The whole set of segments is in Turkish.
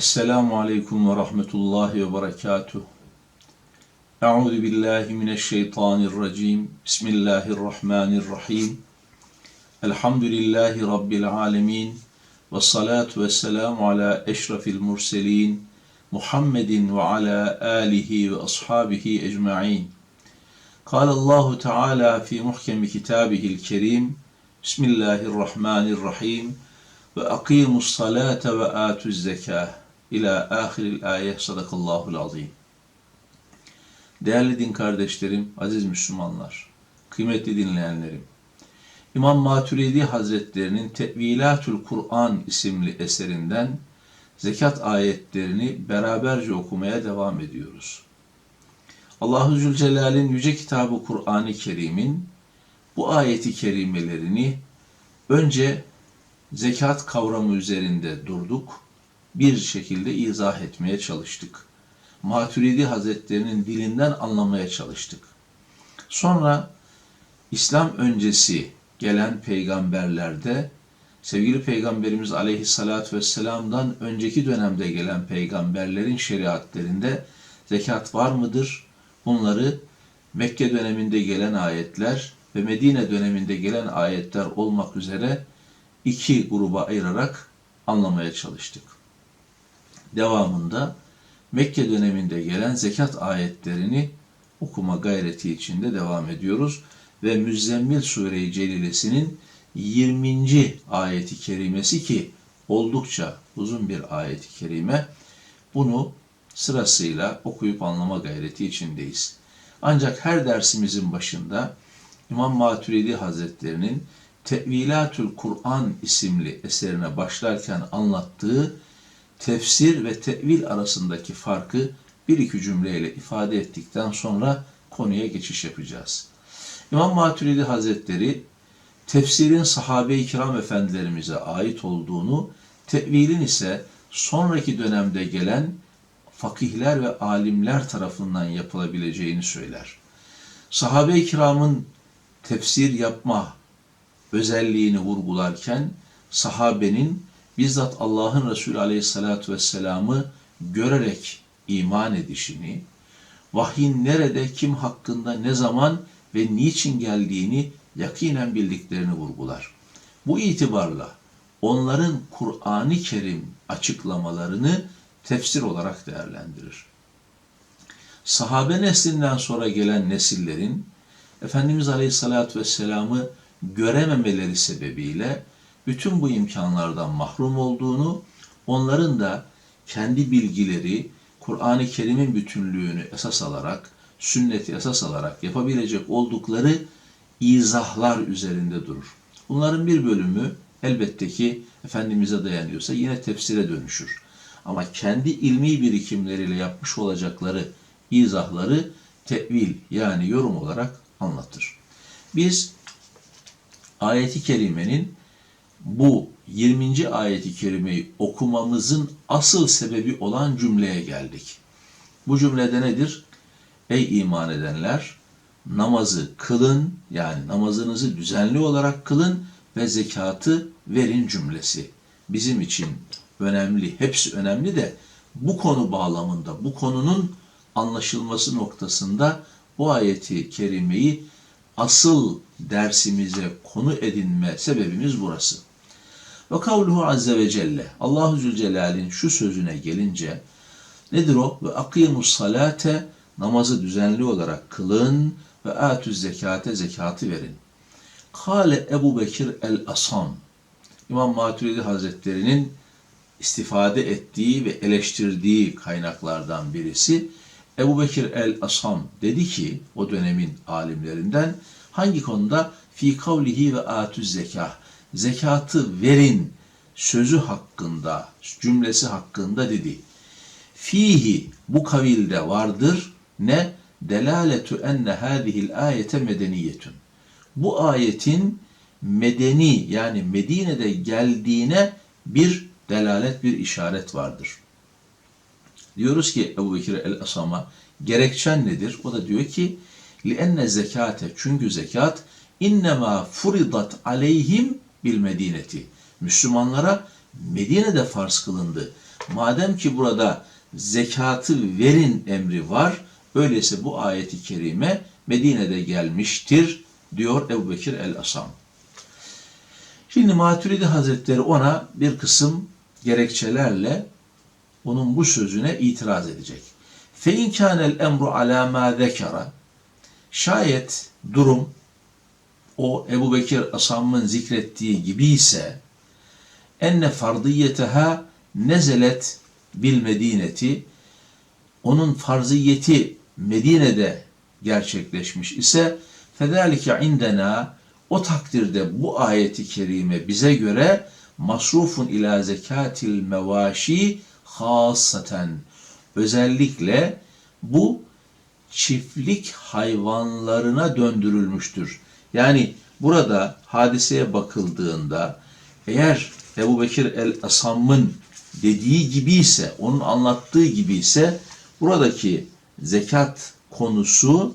Esselamu Aleyküm ve Rahmetullahi ve Berekatuh. Euzu billahi mineşşeytanirracim. Bismillahirrahmanirrahim. Elhamdülillahi rabbil alamin. Ve salatu ve selamu ala eşrafil murselin Muhammedin ve ala alihi ve ashabihi ecmaîn. Kâle Allahu Teala fi muhkemi kitabihil kerim. Bismillahirrahmanirrahim. Ve akimus salate ve atuz zekâh. İlâ ahiril ayet sadakallahul azim. Değerli din kardeşlerim, aziz Müslümanlar, kıymetli dinleyenlerim, İmam Maturidi Hazretlerinin Tevilatül Kur'an isimli eserinden zekat ayetlerini beraberce okumaya devam ediyoruz. Allahu Zülcelal'in yüce kitabı Kur'an-ı Kerim'in bu ayeti kerimelerini önce zekat kavramı üzerinde durduk bir şekilde izah etmeye çalıştık. Maturidi Hazretlerinin dilinden anlamaya çalıştık. Sonra İslam öncesi gelen peygamberlerde sevgili peygamberimiz aleyhissalatü vesselam'dan önceki dönemde gelen peygamberlerin şeriatlerinde zekat var mıdır? Bunları Mekke döneminde gelen ayetler ve Medine döneminde gelen ayetler olmak üzere iki gruba ayırarak anlamaya çalıştık devamında Mekke döneminde gelen zekat ayetlerini okuma gayreti içinde devam ediyoruz. Ve Müzzemmil Sure-i Celilesinin 20. ayeti kerimesi ki oldukça uzun bir ayeti kerime bunu sırasıyla okuyup anlama gayreti içindeyiz. Ancak her dersimizin başında İmam Maturidi Hazretlerinin Tevilatül Kur'an isimli eserine başlarken anlattığı tefsir ve tevil arasındaki farkı bir iki cümleyle ifade ettikten sonra konuya geçiş yapacağız. İmam Maturidi Hazretleri tefsirin sahabe-i kiram efendilerimize ait olduğunu, tevilin ise sonraki dönemde gelen fakihler ve alimler tarafından yapılabileceğini söyler. Sahabe-i kiramın tefsir yapma özelliğini vurgularken sahabenin bizzat Allah'ın Resulü Aleyhisselatü Vesselam'ı görerek iman edişini, vahyin nerede, kim hakkında, ne zaman ve niçin geldiğini yakinen bildiklerini vurgular. Bu itibarla onların Kur'an-ı Kerim açıklamalarını tefsir olarak değerlendirir. Sahabe neslinden sonra gelen nesillerin Efendimiz Aleyhisselatü Vesselam'ı görememeleri sebebiyle bütün bu imkanlardan mahrum olduğunu, onların da kendi bilgileri, Kur'an-ı Kerim'in bütünlüğünü esas alarak, sünneti esas alarak yapabilecek oldukları izahlar üzerinde durur. Bunların bir bölümü elbette ki Efendimiz'e dayanıyorsa yine tefsire dönüşür. Ama kendi ilmi birikimleriyle yapmış olacakları izahları tevil yani yorum olarak anlatır. Biz ayeti kerimenin bu 20. ayeti kerimeyi okumamızın asıl sebebi olan cümleye geldik. Bu cümlede nedir? Ey iman edenler namazı kılın yani namazınızı düzenli olarak kılın ve zekatı verin cümlesi. Bizim için önemli, hepsi önemli de bu konu bağlamında, bu konunun anlaşılması noktasında bu ayeti kerimeyi asıl dersimize konu edinme sebebimiz burası. Ve kavluhu azze ve celle. Allahu Zülcelal'in şu sözüne gelince nedir o? Ve akimus salate namazı düzenli olarak kılın ve atü zekate zekatı verin. Kale Ebu Bekir el-Asam İmam Maturidi Hazretleri'nin istifade ettiği ve eleştirdiği kaynaklardan birisi Ebu Bekir el-Asam dedi ki o dönemin alimlerinden hangi konuda fi kavlihi ve atü zekah zekatı verin sözü hakkında, cümlesi hakkında dedi. Fihi bu kavilde vardır ne delaletu enne hadihil ayete medeniyetun. Bu ayetin medeni yani Medine'de geldiğine bir delalet, bir işaret vardır. Diyoruz ki Ebu Bekir el-Asam'a gerekçen nedir? O da diyor ki li'enne zekate çünkü zekat innema furidat aleyhim bil Medineti. Müslümanlara Medine'de farz kılındı. madem ki burada zekatı verin emri var, öyleyse bu ayeti kerime Medine'de gelmiştir diyor Ebu Bekir el-Asam. Şimdi Maturidi Hazretleri ona bir kısım gerekçelerle onun bu sözüne itiraz edecek. فَاِنْ كَانَ الْاَمْرُ عَلَى مَا ذَكَرَ Şayet durum o Ebu Bekir Asam'ın zikrettiği gibi ise enne fardiyeteha nezelet bil medineti. Onun farziyeti Medine'de gerçekleşmiş ise fedalike indena. O takdirde bu ayeti kerime bize göre masrufun ila zekatil mevaşi hasaten özellikle bu çiftlik hayvanlarına döndürülmüştür. Yani burada hadiseye bakıldığında eğer Ebu Bekir el-Asam'ın dediği gibi ise, onun anlattığı gibi ise buradaki zekat konusu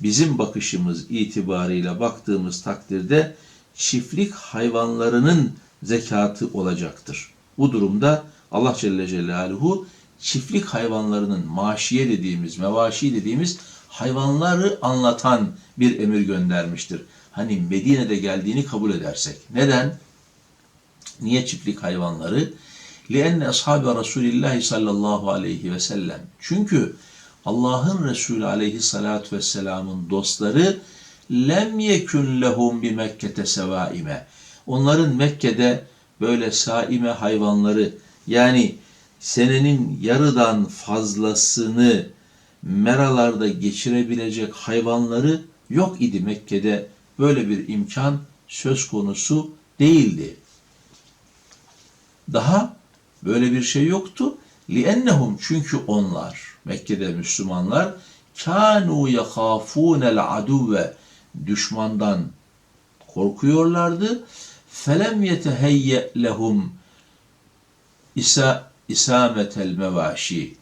bizim bakışımız itibarıyla baktığımız takdirde çiftlik hayvanlarının zekatı olacaktır. Bu durumda Allah Celle Celaluhu çiftlik hayvanlarının maşiye dediğimiz, mevaşi dediğimiz hayvanları anlatan bir emir göndermiştir. Hani Medine'de geldiğini kabul edersek. Neden? Niye çiftlik hayvanları? لِأَنَّ أَصْحَابَ رَسُولِ اللّٰهِ sallallahu aleyhi ve sellem. Çünkü Allah'ın Resulü aleyhissalatu vesselamın dostları lem yekun lehum bi Mekke'te sevaime. Onların Mekke'de böyle saime hayvanları yani senenin yarıdan fazlasını meralarda geçirebilecek hayvanları yok idi Mekke'de. Böyle bir imkan söz konusu değildi. Daha böyle bir şey yoktu. لِأَنَّهُمْ çünkü onlar Mekke'de Müslümanlar kanu yakhafunel aduve düşmandan korkuyorlardı. Felem yeteheyye lehum isa isametel mevaşi.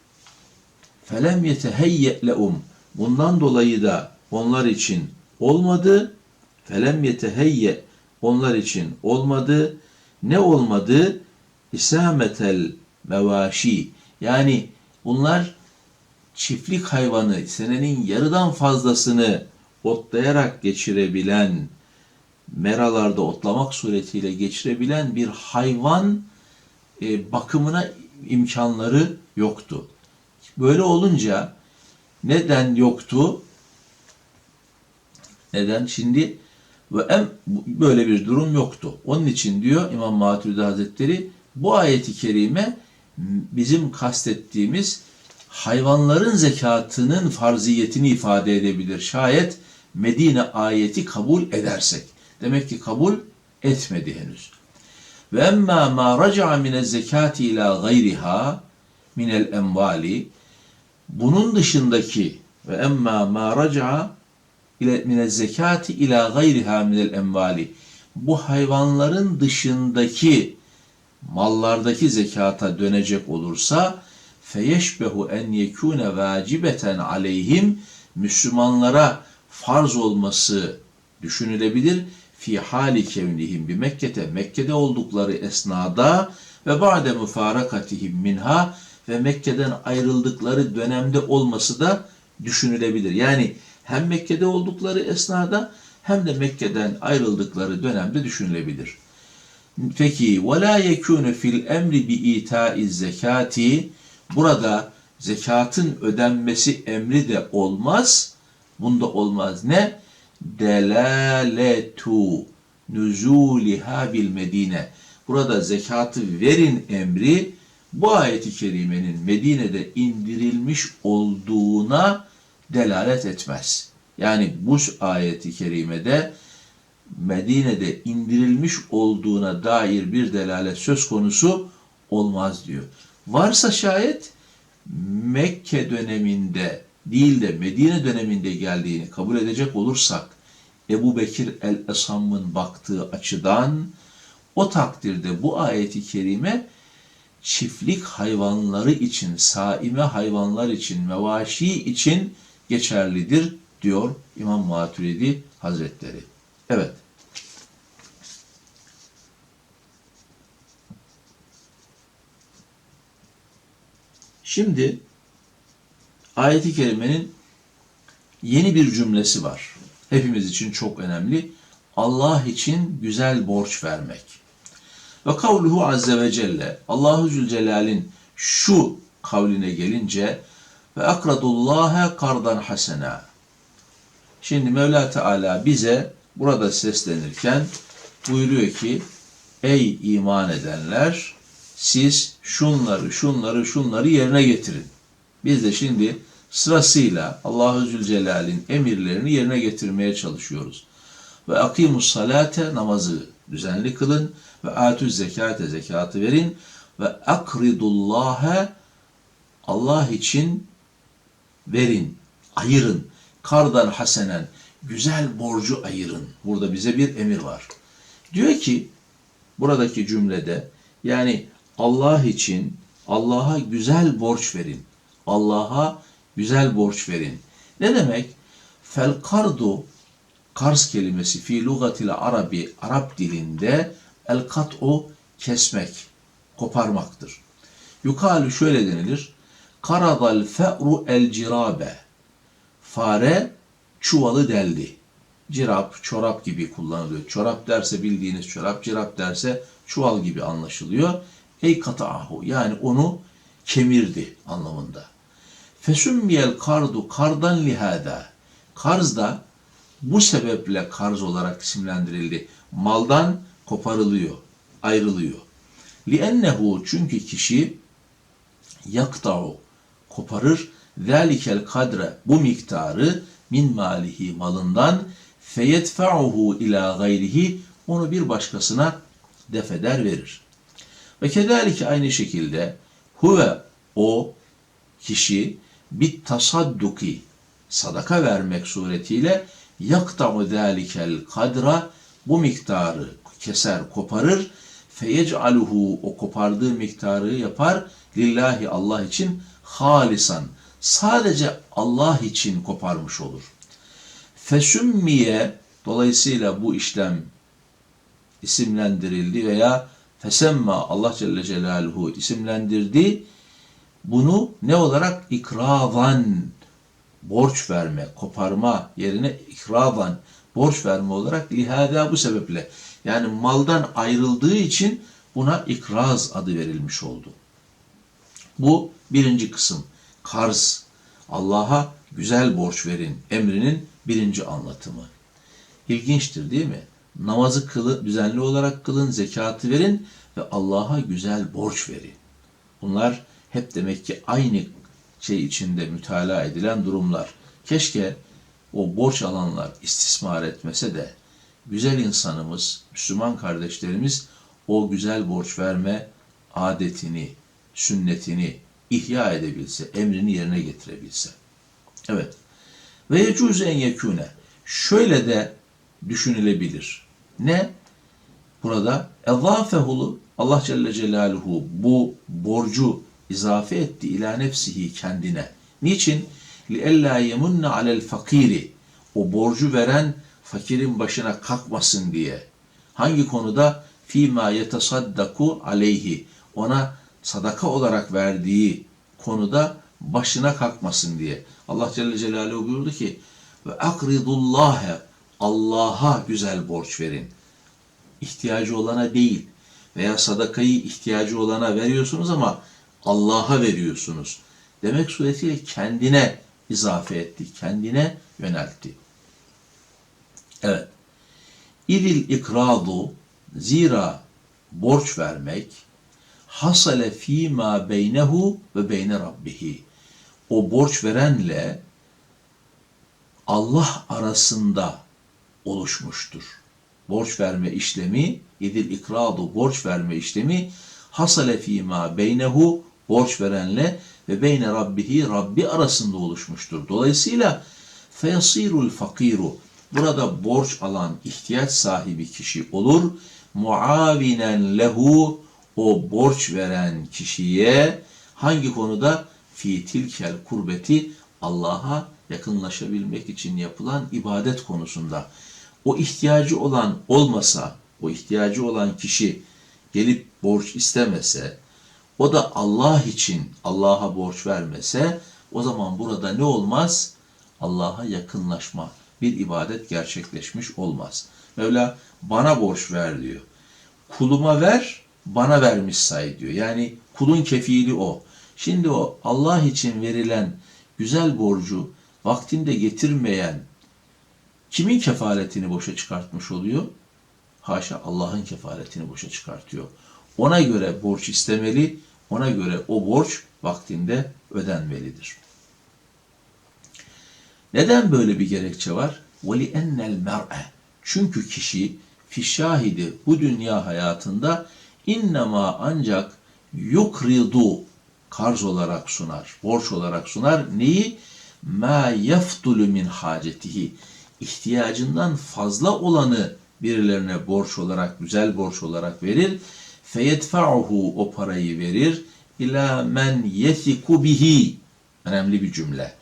Felem yeteheyye lehum bundan dolayı da onlar için olmadı. Felem yeteheyye onlar için olmadı. Ne olmadı? İsametel mevaşi. Yani bunlar çiftlik hayvanı senenin yarıdan fazlasını otlayarak geçirebilen, meralarda otlamak suretiyle geçirebilen bir hayvan e, bakımına imkanları yoktu. Böyle olunca neden yoktu? Neden? Şimdi ve em, böyle bir durum yoktu. Onun için diyor İmam Maturidi Hazretleri bu ayeti kerime bizim kastettiğimiz hayvanların zekatının farziyetini ifade edebilir. Şayet Medine ayeti kabul edersek. Demek ki kabul etmedi henüz. Ve emma ma raca'a mine zekati ila gayriha minel envali bunun dışındaki ve emma ma raca'a ile mine zekati ila gayriha minel envali bu hayvanların dışındaki mallardaki zekata dönecek olursa feyeşbehu en yekune vacibeten aleyhim Müslümanlara farz olması düşünülebilir. Fi hali kevnihim bi Mekke'te Mekke'de oldukları esnada ve ba'de müfarakatihim minha ve Mekke'den ayrıldıkları dönemde olması da düşünülebilir. Yani hem Mekke'de oldukları esnada hem de Mekke'den ayrıldıkları dönemde düşünülebilir. Peki وَلَا يَكُونُ fil emri bi itaiz zekati Burada zekatın ödenmesi emri de olmaz. Bunda olmaz ne? Delaletu nüzuliha bil Medine. Burada zekatı verin emri bu ayeti kerimenin Medine'de indirilmiş olduğuna delalet etmez. Yani bu ayeti kerimede Medine'de indirilmiş olduğuna dair bir delalet söz konusu olmaz diyor. Varsa şayet Mekke döneminde değil de Medine döneminde geldiğini kabul edecek olursak Ebu Bekir el-Esam'ın baktığı açıdan o takdirde bu ayeti kerime çiftlik hayvanları için, saime hayvanlar için, mevaşi için geçerlidir diyor İmam Maturidi Hazretleri. Evet. Şimdi ayeti kerimenin yeni bir cümlesi var. Hepimiz için çok önemli. Allah için güzel borç vermek. Ve kavluhu azze ve celle Allahu Zülcelal'in şu kavline gelince ve akradullaha kardan hasena. Şimdi Mevla Teala bize burada seslenirken buyuruyor ki ey iman edenler siz şunları şunları şunları yerine getirin. Biz de şimdi sırasıyla Allahu Zülcelal'in emirlerini yerine getirmeye çalışıyoruz. Ve akimus salate namazı düzenli kılın ve atü zekate zekatı verin ve akridullaha Allah için verin, ayırın. Kardan hasenen güzel borcu ayırın. Burada bize bir emir var. Diyor ki buradaki cümlede yani Allah için Allah'a güzel borç verin. Allah'a güzel borç verin. Ne demek? Fel kardu Kars kelimesi fi lugatil arabi Arap dilinde el kat'u kesmek, koparmaktır. Yukalu şöyle denilir. Karadal fe'ru el cirabe. Fare çuvalı deldi. Cirap, çorap gibi kullanılıyor. Çorap derse bildiğiniz çorap, cirap derse çuval gibi anlaşılıyor. Ey kata'ahu yani onu kemirdi anlamında. Fesümmiyel kardu kardan lihada. Karz da bu sebeple karz olarak isimlendirildi. Maldan koparılıyor, ayrılıyor. Liennehu çünkü kişi yakta'u koparır zalikel kadre bu miktarı min malihi malından feyedfa'uhu ila gayrihi onu bir başkasına defeder verir. Ve kedalike aynı şekilde huve o kişi bit tasadduki sadaka vermek suretiyle yakta'u zalikel kadra bu miktarı keser koparır. Feyec'aluhu o kopardığı miktarı yapar. Lillahi Allah için halisan. Sadece Allah için koparmış olur. Fesümmiye dolayısıyla bu işlem isimlendirildi veya fesemma Allah Celle Celaluhu isimlendirdi. Bunu ne olarak? İkravan borç verme, koparma yerine ikravan borç verme olarak. Lihada bu sebeple yani maldan ayrıldığı için buna ikraz adı verilmiş oldu. Bu birinci kısım. Karz. Allah'a güzel borç verin emrinin birinci anlatımı. İlginçtir değil mi? Namazı kılı, düzenli olarak kılın, zekatı verin ve Allah'a güzel borç verin. Bunlar hep demek ki aynı şey içinde mütalaa edilen durumlar. Keşke o borç alanlar istismar etmese de güzel insanımız, Müslüman kardeşlerimiz o güzel borç verme adetini, sünnetini ihya edebilse, emrini yerine getirebilse. Evet. Ve yecuz en yekune. Şöyle de düşünülebilir. Ne? Burada ezafehulu Allah Celle Celaluhu bu borcu izafe etti ila nefsihi kendine. Niçin? Ella yemunne alel fakiri. O borcu veren fakirin başına kalkmasın diye. Hangi konuda? Fima yetesaddaku aleyhi. Ona sadaka olarak verdiği konuda başına kalkmasın diye. Allah Celle Celaluhu buyurdu ki ve akridullâhe Allah'a güzel borç verin. İhtiyacı olana değil veya sadakayı ihtiyacı olana veriyorsunuz ama Allah'a veriyorsunuz. Demek suretiyle kendine izafe etti, kendine yöneltti. Evet. İdil ikradu zira borç vermek hasale fîmâ beynehu ve beyne rabbihi. O borç verenle Allah arasında oluşmuştur. Borç verme işlemi, idil ikradu borç verme işlemi hasale fîmâ beynehu borç verenle ve beyne rabbihi Rabbi arasında oluşmuştur. Dolayısıyla feyasirul fakiru burada borç alan ihtiyaç sahibi kişi olur. Muavinen lehu o borç veren kişiye hangi konuda fi tilkel kurbeti Allah'a yakınlaşabilmek için yapılan ibadet konusunda o ihtiyacı olan olmasa, o ihtiyacı olan kişi gelip borç istemese, o da Allah için Allah'a borç vermese o zaman burada ne olmaz? Allah'a yakınlaşma, bir ibadet gerçekleşmiş olmaz. Mevla bana borç ver diyor. Kuluma ver, bana vermiş say diyor. Yani kulun kefili o. Şimdi o Allah için verilen güzel borcu vaktinde getirmeyen kimin kefaletini boşa çıkartmış oluyor? Haşa Allah'ın kefaletini boşa çıkartıyor. Ona göre borç istemeli, ona göre o borç vaktinde ödenmelidir. Neden böyle bir gerekçe var? وَلِأَنَّ الْمَرْءَ Çünkü kişi fişahidi bu dünya hayatında innema ancak yukridu karz olarak sunar, borç olarak sunar. Neyi? Ma yaftulu min hacetihi. İhtiyacından fazla olanı birilerine borç olarak, güzel borç olarak verir. Feyedfa'uhu o parayı verir. İlâ men yethiku bihi. Önemli bir cümle.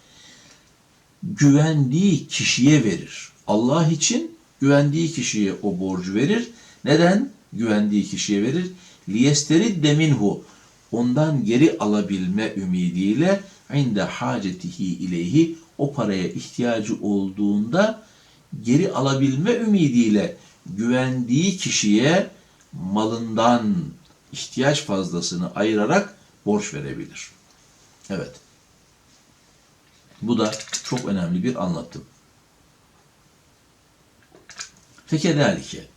Güvendiği kişiye verir. Allah için güvendiği kişiye o borcu verir. Neden? Güvendiği kişiye verir. Liyesteridde minhu. Ondan geri alabilme ümidiyle inde hacetihi ileyhi o paraya ihtiyacı olduğunda geri alabilme ümidiyle güvendiği kişiye malından ihtiyaç fazlasını ayırarak borç verebilir. Evet. Bu da çok önemli bir anlatım. Fekedalike.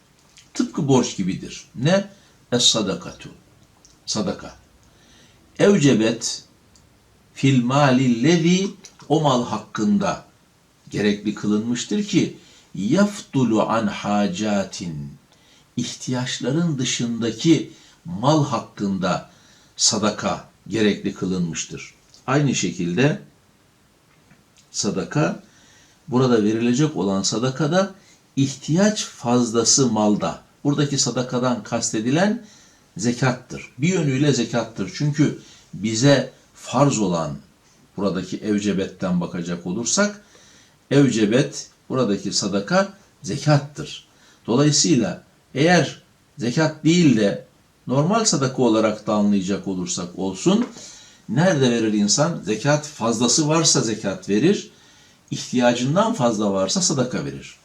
Tıpkı borç gibidir. Ne? Es sadakatu. Sadaka. Evcebet fil malillezi o mal hakkında gerekli kılınmıştır ki yaftulu an hacatin ihtiyaçların dışındaki mal hakkında sadaka gerekli kılınmıştır. Aynı şekilde sadaka burada verilecek olan sadaka da ihtiyaç fazlası malda. Buradaki sadakadan kastedilen zekattır. Bir yönüyle zekattır. Çünkü bize farz olan buradaki evcebetten bakacak olursak evcebet buradaki sadaka zekattır. Dolayısıyla eğer zekat değil de normal sadaka olarak da anlayacak olursak olsun nerede verir insan? Zekat fazlası varsa zekat verir, ihtiyacından fazla varsa sadaka verir.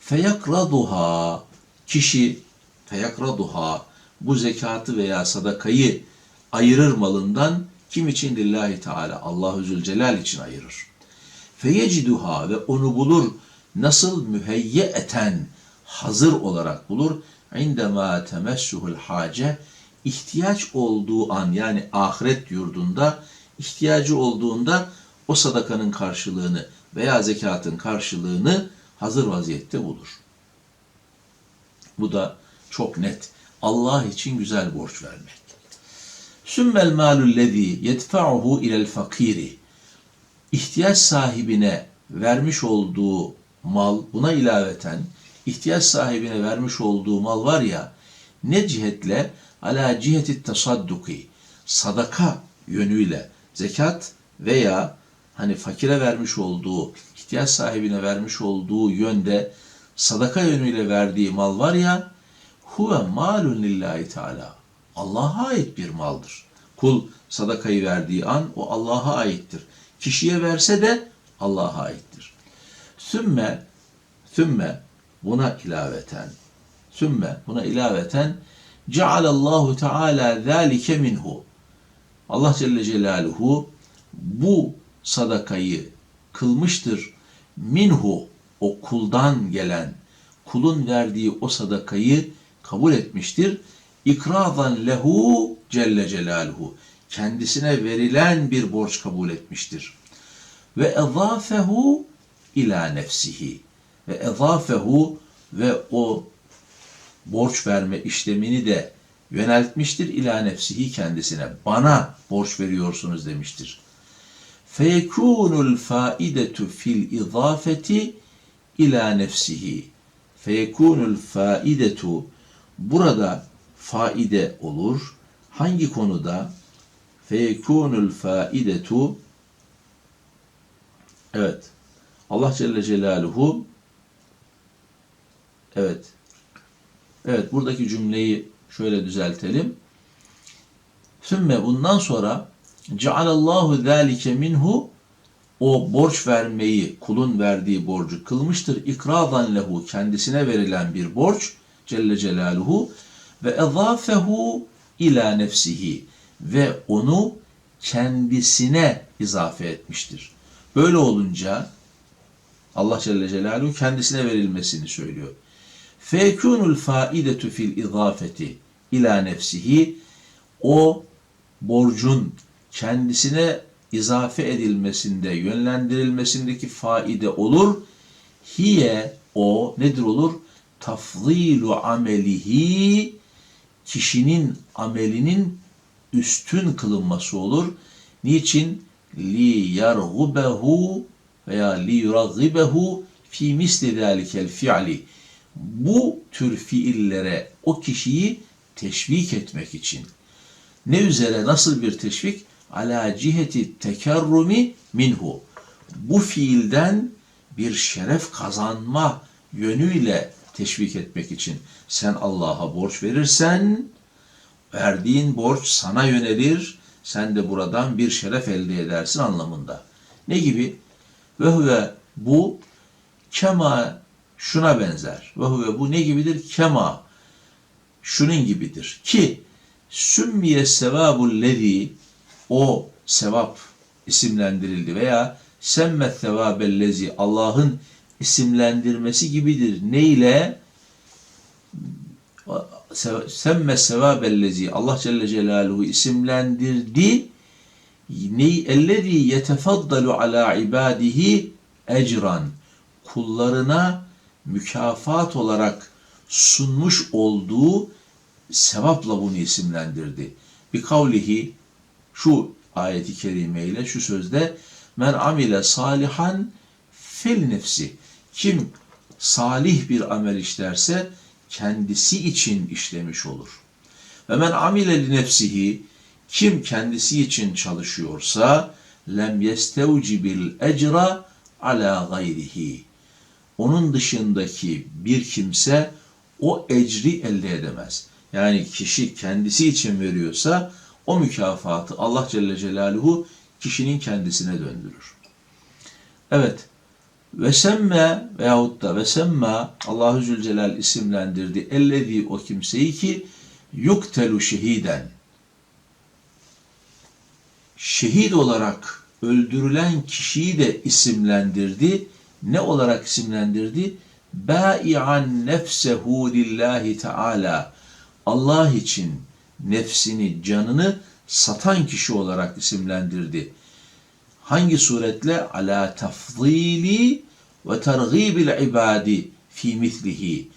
Feyakraduha kişi feyakraduha bu zekatı veya sadakayı ayırır malından kim için lillahi teala Allahu Zülcelal için ayırır. Feyeciduha ve onu bulur nasıl müheyye eten hazır olarak bulur. İndema temessuhul hace ihtiyaç olduğu an yani ahiret yurdunda ihtiyacı olduğunda o sadakanın karşılığını veya zekatın karşılığını hazır vaziyette bulur. Bu da çok net. Allah için güzel borç vermek. Sümmel malul lezi yedfa'uhu ilel fakiri. İhtiyaç sahibine vermiş olduğu mal buna ilaveten ihtiyaç sahibine vermiş olduğu mal var ya ne cihetle ala ciheti tasadduki sadaka yönüyle zekat veya hani fakire vermiş olduğu ihtiyaç sahibine vermiş olduğu yönde sadaka yönüyle verdiği mal var ya huve malun lillahi teala Allah'a ait bir maldır. Kul sadakayı verdiği an o Allah'a aittir. Kişiye verse de Allah'a aittir. Sümme, sümme buna ilaveten, sümme buna ilaveten cealallahu teala zâlike minhu. Allah Celle Celaluhu bu sadakayı kılmıştır. Minhu o kuldan gelen, kulun verdiği o sadakayı kabul etmiştir. İkradan lehu Celle Celaluhu. Kendisine verilen bir borç kabul etmiştir. Ve ezafehu ila nefsihi. Ve ezafehu ve o borç verme işlemini de yöneltmiştir ila nefsihi kendisine. Bana borç veriyorsunuz demiştir. Feyekunul faidetu fil izafeti ila nefsihi. Feyekunul faidetu burada faide olur. Hangi konuda? Feyekunul faidetu Evet. Allah Celle Celaluhu Evet. Evet buradaki cümleyi şöyle düzeltelim. Sümme bundan sonra cealallahu zâlike minhu o borç vermeyi, kulun verdiği borcu kılmıştır. İkradan lehu kendisine verilen bir borç Celle Celaluhu ve ezafehu ila nefsihi ve onu kendisine izafe etmiştir. Böyle olunca Allah Celle Celaluhu kendisine verilmesini söylüyor. Fekunul faidetu fil izafeti ila nefsihi o borcun kendisine izafe edilmesinde, yönlendirilmesindeki faide olur. Hiye o nedir olur? Tafzilu amelihi kişinin amelinin üstün kılınması olur. Niçin? Li yargubehu veya li yuraggibehu fi misli zalikel fi'li. Bu tür fiillere o kişiyi teşvik etmek için. Ne üzere nasıl bir teşvik? Ala ciheti tekerrumi minhu. Bu fiilden bir şeref kazanma yönüyle teşvik etmek için. Sen Allah'a borç verirsen verdiğin borç sana yönelir. Sen de buradan bir şeref elde edersin anlamında. Ne gibi? Ve bu kema şuna benzer. Ve bu ne gibidir? Kema şunun gibidir ki sümmiye sevabul lezi o sevap isimlendirildi veya semmet sevabellezi Allah'ın isimlendirmesi gibidir. Ne ile? Semme sevabellezi Allah Celle Celaluhu isimlendirdi. Ney ellezî yetefaddalu ala ibadihi ecran. Kullarına mükafat olarak sunmuş olduğu sevapla bunu isimlendirdi. Bir kavlihi şu ayeti kerimeyle şu sözde men amile salihan fel nefsi kim salih bir amel işlerse kendisi için işlemiş olur. Ve men amile li nefsihi kim kendisi için çalışıyorsa lem yestevcibil ecra ala gayrihi. Onun dışındaki bir kimse o ecri elde edemez. Yani kişi kendisi için veriyorsa o mükafatı Allah Celle Celaluhu kişinin kendisine döndürür. Evet. Ve semme veyahut da ve semma Allahu Zülcelal isimlendirdi. Ellezî o kimseyi ki yuktelu şehiden. Şehit olarak öldürülen kişiyi de isimlendirdi. Ne olarak isimlendirdi? Bâi'an nefsehu lillahi teâlâ. Allah için nefsini, canını satan kişi olarak isimlendirdi. Hangi suretle? Ala tafzili ve tergibil ibadi fi mislihi.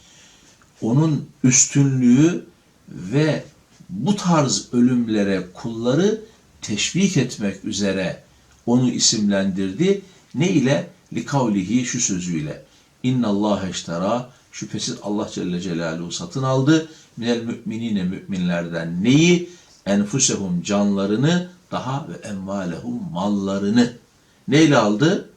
Onun üstünlüğü ve bu tarz ölümlere kulları teşvik etmek üzere onu isimlendirdi. Ne ile? Likavlihi şu sözüyle. İnna Allah eştera şüphesiz Allah Celle Celaluhu satın aldı. Minel müminine müminlerden neyi? Enfusehum canlarını daha ve envalehum mallarını. Neyle aldı?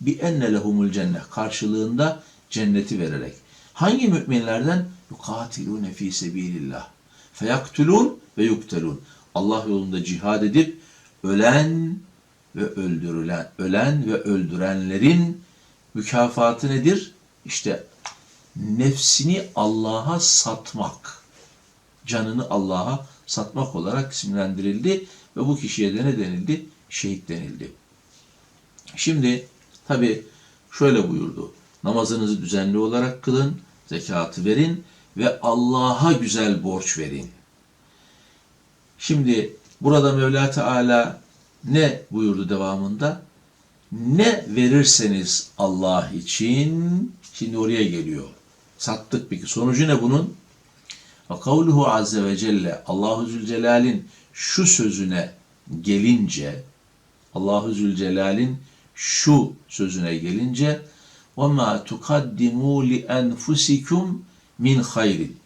Bi enne lehumul cennet. Karşılığında cenneti vererek. Hangi müminlerden? Yukatilune fi sebilillah. Feyaktulun ve yuktelun. Allah yolunda cihad edip ölen ve öldürülen, ölen ve öldürenlerin mükafatı nedir? İşte nefsini Allah'a satmak, canını Allah'a satmak olarak isimlendirildi ve bu kişiye de ne denildi? Şehit denildi. Şimdi tabi şöyle buyurdu. Namazınızı düzenli olarak kılın, zekatı verin ve Allah'a güzel borç verin. Şimdi burada Mevla Teala ne buyurdu devamında? Ne verirseniz Allah için, şimdi oraya geliyor. Sattık peki. Sonucu ne bunun? Ve kavluhu azze ve celle Allahu Zülcelal'in şu sözüne gelince Allahu Zülcelal'in şu sözüne gelince tukaddimu li enfusikum min hayrin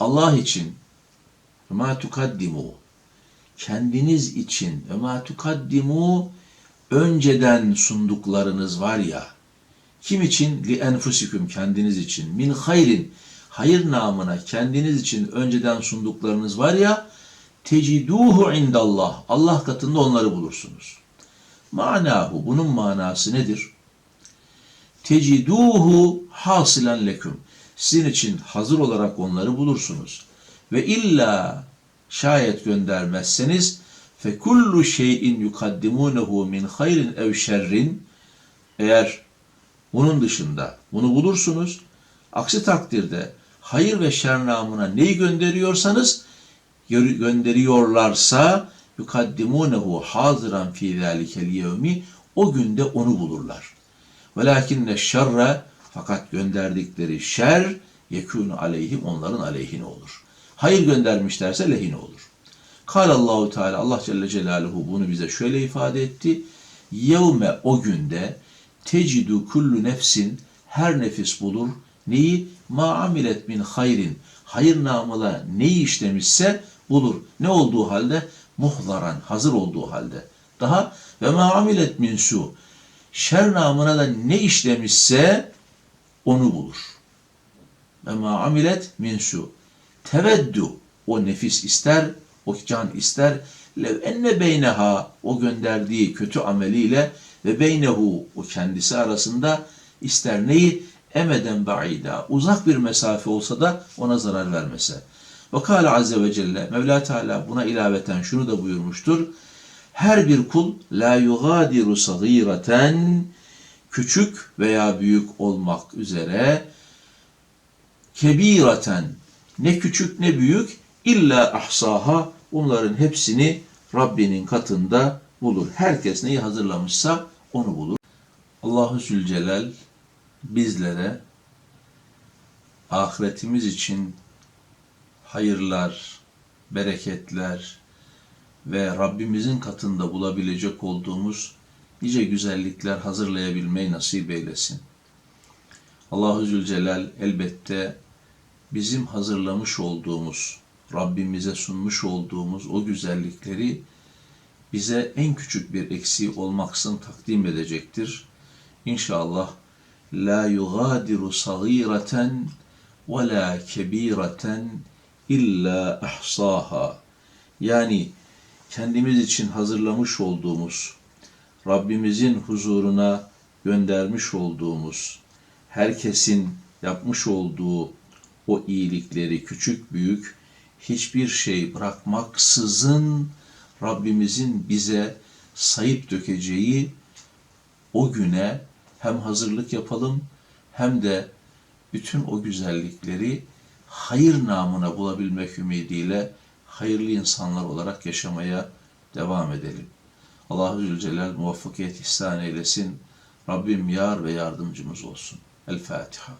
Allah için ma tukaddimu kendiniz için ve ma tukaddimu önceden sunduklarınız var ya kim için? Li enfusikum kendiniz için. Min hayrin hayır namına kendiniz için önceden sunduklarınız var ya teciduhu indallah. Allah katında onları bulursunuz. Manahu bunun manası nedir? Teciduhu hasilen leküm. Sizin için hazır olarak onları bulursunuz. Ve illa şayet göndermezseniz fe kullu şeyin yukaddimunehu min hayrin ev şerrin eğer bunun dışında bunu bulursunuz. Aksi takdirde hayır ve şer namına neyi gönderiyorsanız gö- gönderiyorlarsa yukaddimunehu haziran fi zalikel yevmi o günde onu bulurlar. Velakinne şerre fakat gönderdikleri şer yekûnu aleyhim onların aleyhine olur. Hayır göndermişlerse lehine olur. Kal Allahu Teala Allah Celle Celaluhu bunu bize şöyle ifade etti. Yevme o günde tecidu kullu nefsin her nefis bulur. Neyi? Ma amilet min hayrin. Hayır namıyla neyi işlemişse bulur. Ne olduğu halde? Muhzaran, hazır olduğu halde. Daha ve ma amilet min su. Şer namına da ne işlemişse onu bulur. Ve ma amilet min su. Teveddu. O nefis ister, o can ister. Lev enne beyneha o gönderdiği kötü ameliyle ve beynehu o kendisi arasında ister neyi? Emeden ba'ida. Uzak bir mesafe olsa da ona zarar vermese. Ve Kâle Azze ve Celle Mevla Teala buna ilaveten şunu da buyurmuştur. Her bir kul la yugadiru sagireten küçük veya büyük olmak üzere kebiraten ne küçük ne büyük illa ahsaha bunların hepsini Rabbinin katında bulur. Herkes neyi hazırlamışsa onu bulur. Allahu Zülcelal bizlere ahiretimiz için hayırlar, bereketler ve Rabbimizin katında bulabilecek olduğumuz nice güzellikler hazırlayabilmeyi nasip eylesin. Allahu Zülcelal elbette bizim hazırlamış olduğumuz, Rabbimize sunmuş olduğumuz o güzellikleri bize en küçük bir eksiği olmaksın takdim edecektir. İnşallah la yugadiru sagireten ve la kebireten illa ahsaha. Yani kendimiz için hazırlamış olduğumuz, Rabbimizin huzuruna göndermiş olduğumuz, herkesin yapmış olduğu o iyilikleri küçük büyük hiçbir şey bırakmaksızın Rabbimizin bize sayıp dökeceği o güne hem hazırlık yapalım hem de bütün o güzellikleri hayır namına bulabilmek ümidiyle hayırlı insanlar olarak yaşamaya devam edelim. Allahu Zülcelal muvaffakiyet ihsan eylesin. Rabbim yar ve yardımcımız olsun. El Fatiha.